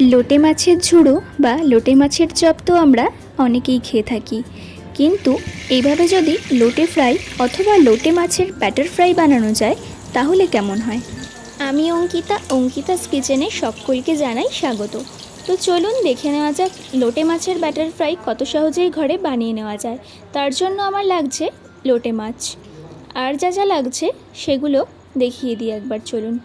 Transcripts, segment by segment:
লোটে মাছের ঝুড়ো বা লোটে মাছের চপ তো আমরা অনেকেই খেয়ে থাকি। কিন্তু এইভাবে যদি লোটে ফ্রাই অথবা লোটে মাছের ব্যাটার ফ্রাই বানানো যায়, তাহলে কেমন হয়? আমি অঙ্কিতা, অঙ্কিতাস কিচেনে সকলকে জানাই স্বাগত। তো চলুন দেখে নেওয়া যাক লোটে মাছের ব্যাটার ফ্রাই কত সহজেই ঘরে বানিয়ে নেওয়া যায়। তার জন্য আমার লাগছে লোটে মাছ। আর যা যা লাগছে সেগুলো দেখিয়ে দিই একবার, চলুন।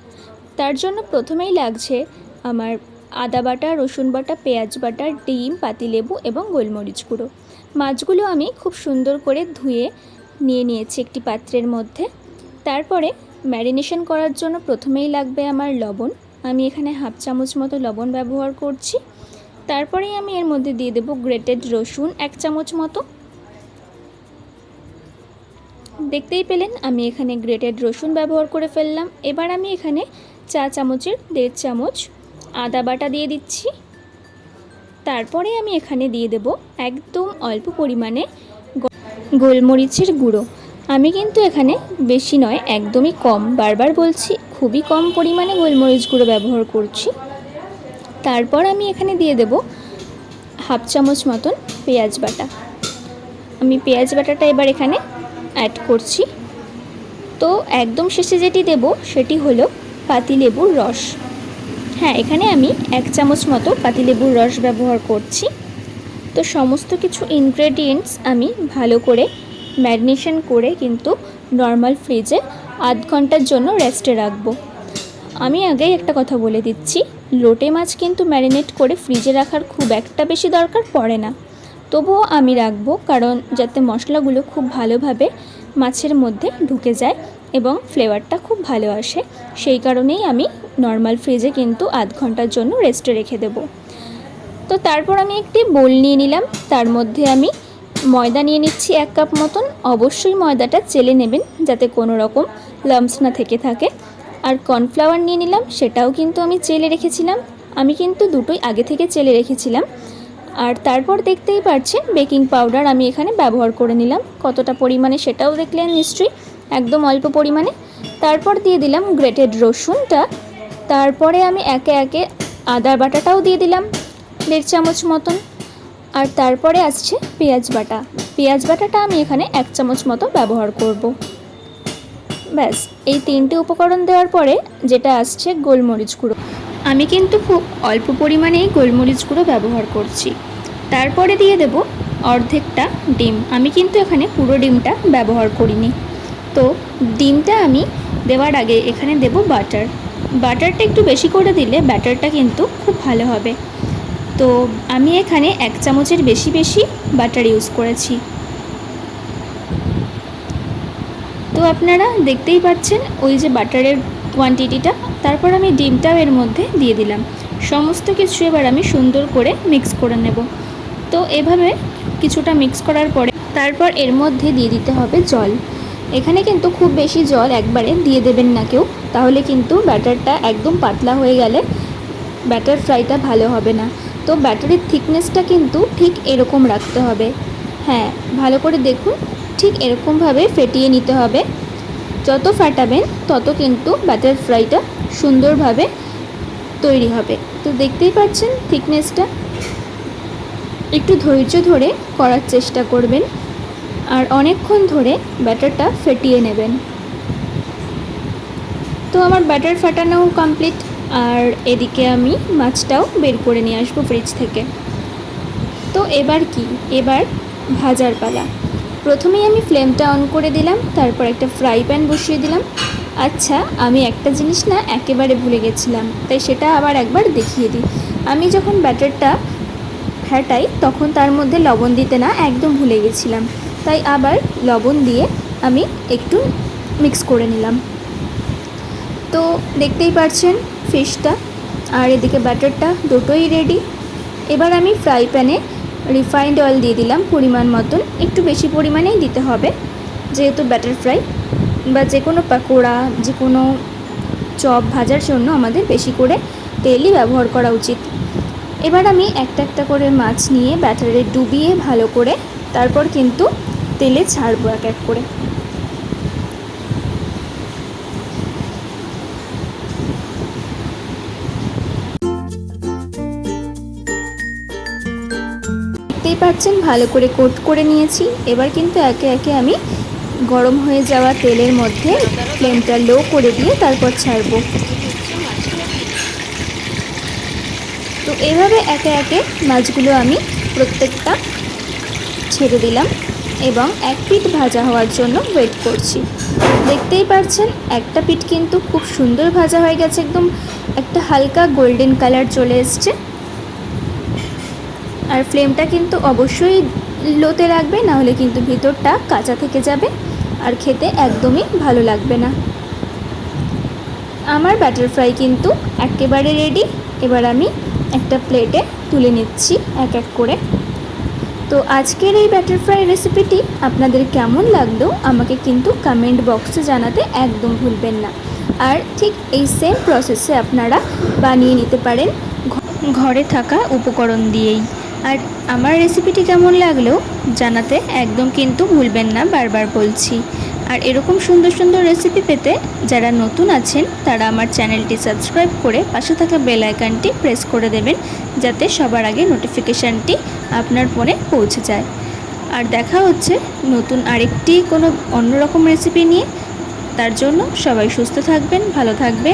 তার জন্য প্রথমেই লাগছে আমার আদা বাটা, রসুন বাটা, পেঁয়াজ বাটা, ডিম, পাতিলেবু এবং গোলমরিচ গুঁড়ো। মাছগুলো আমি খুব সুন্দর করে ধুয়ে নিয়ে নিয়েছি একটি পাত্রের মধ্যে। তারপরে ম্যারিনেশন করার জন্য প্রথমেই লাগবে আমার লবণ। আমি এখানে হাফ চামচ মতো লবণ ব্যবহার করছি। তারপরেই আমি এর মধ্যে দিয়ে দেবো গ্রেটেড রসুন, এক চামচ মতো। দেখতেই পেলেন আমি এখানে গ্রেটেড রসুন ব্যবহার করে ফেললাম। এবার আমি এখানে চা চামচের দেড় চামচ আদা বাটা দিয়ে দিচ্ছি। তারপরে আমি এখানে দিয়ে দেব একদম অল্প পরিমাণে গোলমরিচের গুঁড়ো। আমি কিন্তু এখানে বেশি নয়, একদমই কম। বারবার বলছি, খুবই কম পরিমাণে গোলমরিচ গুঁড়ো ব্যবহার করছি। তারপর আমি এখানে দিয়ে দেব হাফ চামচ মতন পেঁয়াজ বাটা। আমি পেঁয়াজ বাটাটা এবার এখানে অ্যাড করছি। তো একদম শেষে যেটি দেব সেটি হলো পাতিলেবুর রস। হ্যাঁ এখানে আমি এক চামচ মতো পাতিলেবুর রস ব্যবহার করছি। তো সমস্ত কিছু ইনগ্রেডিয়েন্টস আমি ভালো করে ম্যারিনেশন করে কিন্তু নর্মাল ফ্রিজে আধ ঘণ্টার জন্য রেস্টে রাখব। আমি আগেই একটা কথা বলে দিচ্ছি, লোটে মাছ কিন্তু ম্যারিনেট করে ফ্রিজে রাখার খুব একটা বেশি দরকার পড়ে না। তবুও আমি রাখব, কারণ যাতে মশলাগুলো খুব ভালোভাবে মাছের মধ্যে ঢুকে যায় এবং ফ্লেভারটা খুব ভালো আসে। সেই কারণেই আমি নর্মাল ফ্রিজে কিন্তু আধ ঘণ্টার জন্য রেস্টে রেখে দেবো। তো তারপর আমি একটি বোল নিয়ে নিলাম। তার মধ্যে আমি ময়দা নিয়ে নিচ্ছি এক কাপ মতন। অবশ্যই ময়দাটা চেলে নেবেন যাতে কোনো রকম লাম্পস না থেকে থাকে। আর কর্নফ্লাওয়ার নিয়ে নিলাম, সেটাও কিন্তু আমি চেলে রেখেছিলাম। আমি কিন্তু দুটোই আগে থেকে চেলে রেখেছিলাম। আর তারপর দেখতেই পাচ্ছেন বেকিং পাউডার আমি এখানে ব্যবহার করে নিলাম। কতটা পরিমাণে সেটাও দেখলেন নিশ্চয়ই। একদম অল্প পরিমাণে। তারপর দিয়ে দিলাম গ্রেটেড রসুনটা। তারপরে আমি একে একে আদার বাটাটাও দিয়ে দিলাম, দেড় চামচ মতন। আর তারপরে আসছে পেঁয়াজ বাটা। পেঁয়াজ বাটাটা আমি এখানে এক চামচ মতো ব্যবহার করব। ব্যাস, এই তিনটে উপকরণ দেওয়ার পরে যেটা আসছে গোলমরিচ গুঁড়ো। আমি কিন্তু খুব অল্প পরিমাণেই গোলমরিচ গুঁড়ো ব্যবহার করছি। তারপরে দিয়ে দেব অর্ধেকটা ডিম। আমি কিন্তু এখানে পুরো ডিমটা ব্যবহার করিনি। তো ডিমটা আমি দেওয়ার আগে এখানে দেব বাটার। বাটারটা একটু বেশি করে দিলে ব্যাটারটা কিন্তু খুব ভালো হবে। তো আমি এখানে এক চামচের বেশি বেশি বাটার ইউজ করেছি। তো আপনারা দেখতেই পাচ্ছেন ওই যে বাটারের কোয়ান্টিটিটা তারপর আমি ডিমটাও এর মধ্যে দিয়ে দিলাম। সমস্ত কিছু এবার আমি সুন্দর করে মিক্স করে নেব। তো এভাবে কিছুটা মিক্স করার পরে তারপর এর মধ্যে দিয়ে দিতে হবে জল। এখানে কিন্তু খুব বেশি জল একবারে দিয়ে দেবেন না কেউ। তাহলে কিন্তু ব্যাটারটা একদম পাতলা হয়ে গেলে ব্যাটার ফ্রাইটা ভালো হবে না। তো ব্যাটারির থিকনেসটা কিন্তু ঠিক এরকম রাখতে হবে। হ্যাঁ ভালো করে দেখুন, ঠিক এরকমভাবে ফেটিয়ে নিতে হবে। যত ফাটাবেন, তত কিন্তু ব্যাটার ফ্রাইটা সুন্দরভাবে তৈরি হবে। তো দেখতেই পাচ্ছেন থিকনেসটা। একটু ধৈর্য ধরে করার চেষ্টা করবেন। আর অনেকক্ষণ ধরে ব্যাটারটা ফেটিয়ে নেবেন। তো আমার ব্যাটার ফাটানো কমপ্লিট, আর এদিকে আমি মাছটাও বের করে নিয়ে আসব ফ্রিজ থেকে। তো এবার কি? এবার ভাজার পালা। প্রথমেই আমি ফ্লেমটা অন করে দিলাম, তারপর একটা ফ্রাই প্যান বসিয়ে দিলাম। আচ্ছা আমি একটা জিনিস না একেবারে ভুলে গেছিলাম, তাই সেটা আবার একবার দেখিয়ে দিই। আমি যখন ব্যাটারটা ফ্যাটাই তখন তার মধ্যে লবণ দিতে না একদম ভুলে গেছিলাম। তাই আবার লবণ দিয়ে আমি একটু মিক্স করে নিলাম। তো দেখতেই পাচ্ছেন ফিশটা আর এদিকে ব্যাটারটা দুটোই রেডি এবার আমি ফ্রাই প্যানে রিফাইন্ড অয়েল দিয়ে দিলাম পরিমাণ মতন। একটু বেশি পরিমাণেই দিতে হবে, যেহেতু ব্যাটার ফ্রাই বা যে কোনো পাকোড়া, যে কোনো চপ ভাজার জন্য আমাদের বেশি করে তেলই ব্যবহার করা উচিত। এবার আমি একটা একটা করে মাছ নিয়ে ব্যাটারে ডুবিয়ে ভালো করে তারপর কিন্তু তেলে ছাড়বো এক এক করে। দেখতেই পাচ্ছেন, ভালো করে কোট করে নিয়েছি। এবার কিন্তু একে একে আমি গরম হয়ে যাওয়া তেলের মধ্যে ফ্লেমটা লো করে দিয়ে তারপর ছাড়বো। তো এভাবে একে একে মাছগুলো আমি প্রত্যেকটা ছেড়ে দিলাম। এবং এক পিঠ ভাজা হওয়ার জন্য ওয়েট করছি। দেখতেই পাচ্ছেন একটা পিঠ কিন্তু খুব সুন্দর ভাজা হয়ে গেছে একদম, একটা হালকা গোল্ডেন কালার চলে এসছে। আর ফ্লেমটা কিন্তু অবশ্যই লোতে রাখবে, নাহলে কিন্তু ভিতরটা কাঁচা থেকে যাবে আর খেতে একদমই ভালো লাগবে না। আমার ব্যাটার ফ্রাই কিন্তু একেবারে রেডি এবার আমি একটা প্লেটে তুলে নিচ্ছি এক এক করে। তো আজকের এই ব্যাটার ফ্রাই রেসিপিটি আপনাদের কেমন লাগল, আমাকে কিন্তু কমেন্ট বক্সে জানাতে একদম ভুলবেন না। আর ঠিক এই সেম প্রসেসে আপনারা বানিয়ে নিতে পারেন ঘরে থাকা উপকরণ দিয়েই। আর আমার রেসিপিটি কেমন লাগলেও জানাতে একদম কিন্তু ভুলবেন না, বারবার বলছি। আর এরকম সুন্দর সুন্দর রেসিপি পেতে যারা নতুন আছেন, তারা আমার চ্যানেলটি সাবস্ক্রাইব করে পাশে থাকা বেল আইকনটি প্রেস করে দেবেন, যাতে সবার আগে নোটিফিকেশানটি আপনার ফোনে পৌঁছে যায়। আর দেখা হচ্ছে নতুন আরেকটি কোনো অন্যরকম রেসিপি নিয়ে। তার জন্য সবাই সুস্থ থাকবেন, ভালো থাকবেন।